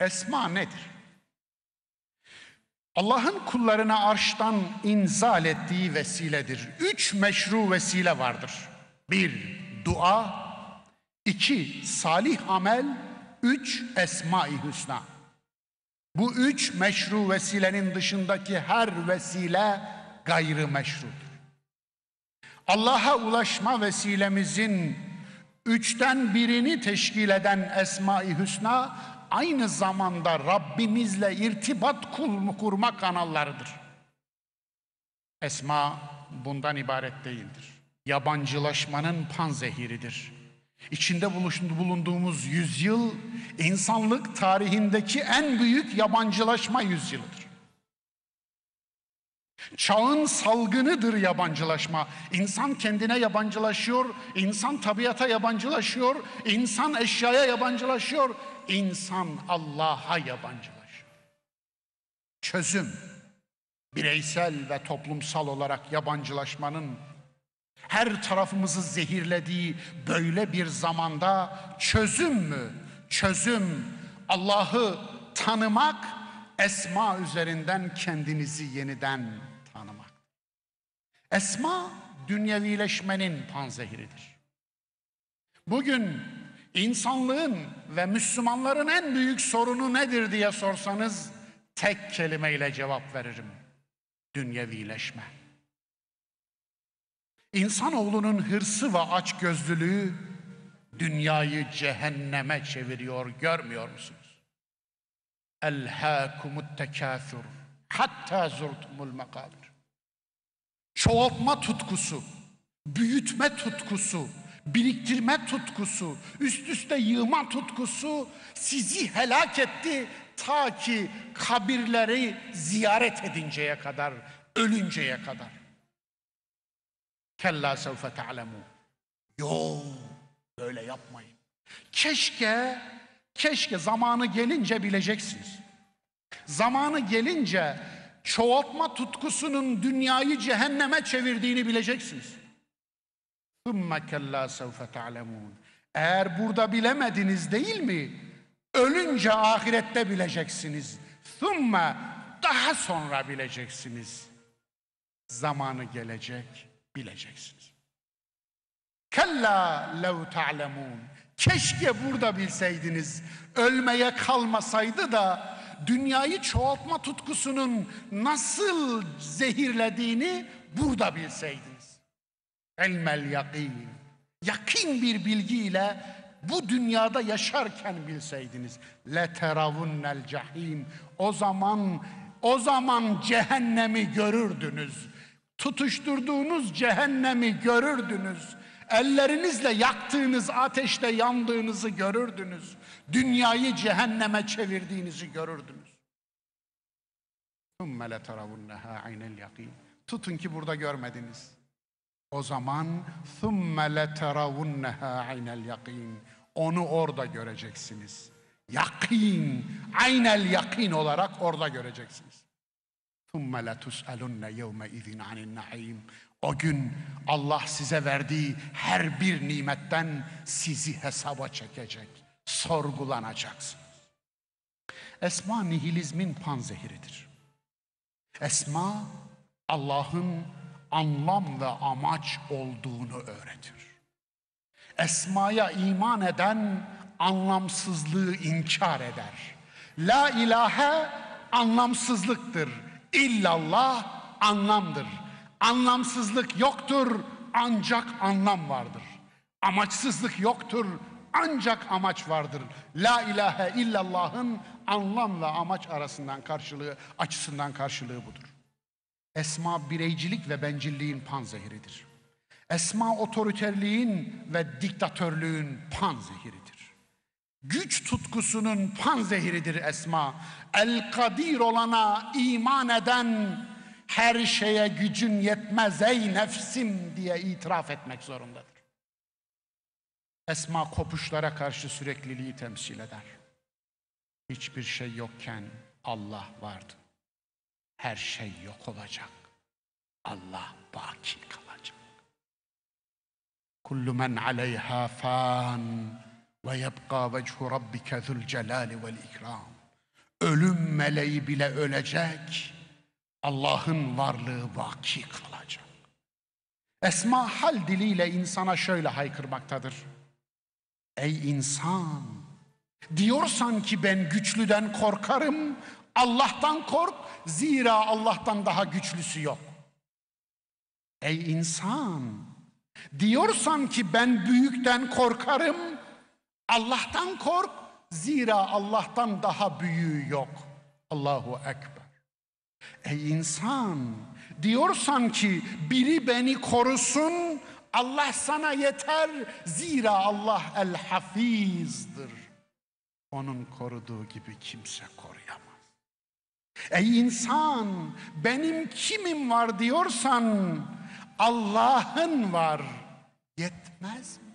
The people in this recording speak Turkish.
Esma nedir? Allah'ın kullarına arştan inzal ettiği vesiledir. Üç meşru vesile vardır. Bir, dua. iki salih amel. Üç, esma-i hüsna. Bu üç meşru vesilenin dışındaki her vesile gayrı meşrudur. Allah'a ulaşma vesilemizin üçten birini teşkil eden Esma-i Hüsna aynı zamanda Rabbimizle irtibat kurma kanallarıdır. Esma bundan ibaret değildir. Yabancılaşmanın panzehiridir. İçinde bulunduğumuz yüzyıl insanlık tarihindeki en büyük yabancılaşma yüzyılıdır. Çağın salgınıdır yabancılaşma. İnsan kendine yabancılaşıyor, insan tabiata yabancılaşıyor, insan eşyaya yabancılaşıyor, insan Allah'a yabancılaşıyor. Çözüm bireysel ve toplumsal olarak yabancılaşmanın her tarafımızı zehirlediği böyle bir zamanda çözüm mü? Çözüm Allah'ı tanımak, esma üzerinden kendinizi yeniden tanımak. Esma dünyevileşmenin panzehiridir. Bugün insanlığın ve Müslümanların en büyük sorunu nedir diye sorsanız tek kelimeyle cevap veririm. Dünyevileşme. İnsanoğlunun hırsı ve açgözlülüğü dünyayı cehenneme çeviriyor görmüyor musunuz? Elhâkumut tekâthur hatta zurtumul makabir. Çoğaltma tutkusu, büyütme tutkusu, biriktirme tutkusu, üst üste yığma tutkusu sizi helak etti ta ki kabirleri ziyaret edinceye kadar, ölünceye kadar. Kella sevfe te'lemûn. Yo, böyle yapmayın. Keşke, keşke zamanı gelince bileceksiniz. Zamanı gelince çoğaltma tutkusunun dünyayı cehenneme çevirdiğini bileceksiniz. ثُمَّ كَلَّا سَوْفَ تَعْلَمُونَ Eğer burada bilemediniz değil mi? Ölünce ahirette bileceksiniz. ثُمَّ Daha sonra bileceksiniz. Zamanı gelecek bileceksiniz. Kella lev ta'lemun. Keşke burada bilseydiniz. Ölmeye kalmasaydı da dünyayı çoğaltma tutkusunun nasıl zehirlediğini burada bilseydiniz. Elmel yakin. Yakin bir bilgiyle bu dünyada yaşarken bilseydiniz. Le teravunnel cahim. O zaman o zaman cehennemi görürdünüz. Tutuşturduğunuz cehennemi görürdünüz. Ellerinizle yaktığınız ateşte yandığınızı görürdünüz. Dünyayı cehenneme çevirdiğinizi görürdünüz. ثُمَّ لَتَرَوُنَّهَا عَيْنَ الْيَقِينَ Tutun ki burada görmediniz. O zaman ثُمَّ لَتَرَوُنَّهَا عَيْنَ الْيَقِينَ Onu orada göreceksiniz. Yakin, aynel yakin olarak orada göreceksiniz. ثُمَّ لَتُسْأَلُنَّ يَوْمَ اِذٍ عَنِ النَّعِيمِ o gün Allah size verdiği her bir nimetten sizi hesaba çekecek, sorgulanacaksınız. Esma nihilizmin panzehiridir. Esma Allah'ın anlam ve amaç olduğunu öğretir. Esmaya iman eden anlamsızlığı inkar eder. La ilahe anlamsızlıktır. İllallah anlamdır. Anlamsızlık yoktur ancak anlam vardır. Amaçsızlık yoktur ancak amaç vardır. La ilahe illallah'ın anlamla amaç arasından karşılığı, açısından karşılığı budur. Esma bireycilik ve bencilliğin panzehiridir. Esma otoriterliğin ve diktatörlüğün panzehiridir. Güç tutkusunun panzehiridir esma. El kadir olana iman eden her şeye gücün yetmez ey nefsim diye itiraf etmek zorundadır. Esma kopuşlara karşı sürekliliği temsil eder. Hiçbir şey yokken Allah vardı. Her şey yok olacak. Allah baki kalacak. Kullu men aleyha fan ve yebqa vechu rabbike zul celali vel ikram. ölüm meleği bile ölecek. Allah'ın varlığı vaki kalacak. Esma hal diliyle insana şöyle haykırmaktadır. Ey insan! Diyorsan ki ben güçlüden korkarım, Allah'tan kork, zira Allah'tan daha güçlüsü yok. Ey insan! Diyorsan ki ben büyükten korkarım, Allah'tan kork, zira Allah'tan daha büyüğü yok. Allahu Ekber. Ey insan! Diyorsan ki biri beni korusun, Allah sana yeter, zira Allah el hafizdir. Onun koruduğu gibi kimse koruyamaz. Ey insan benim kimim var diyorsan Allah'ın var yetmez mi?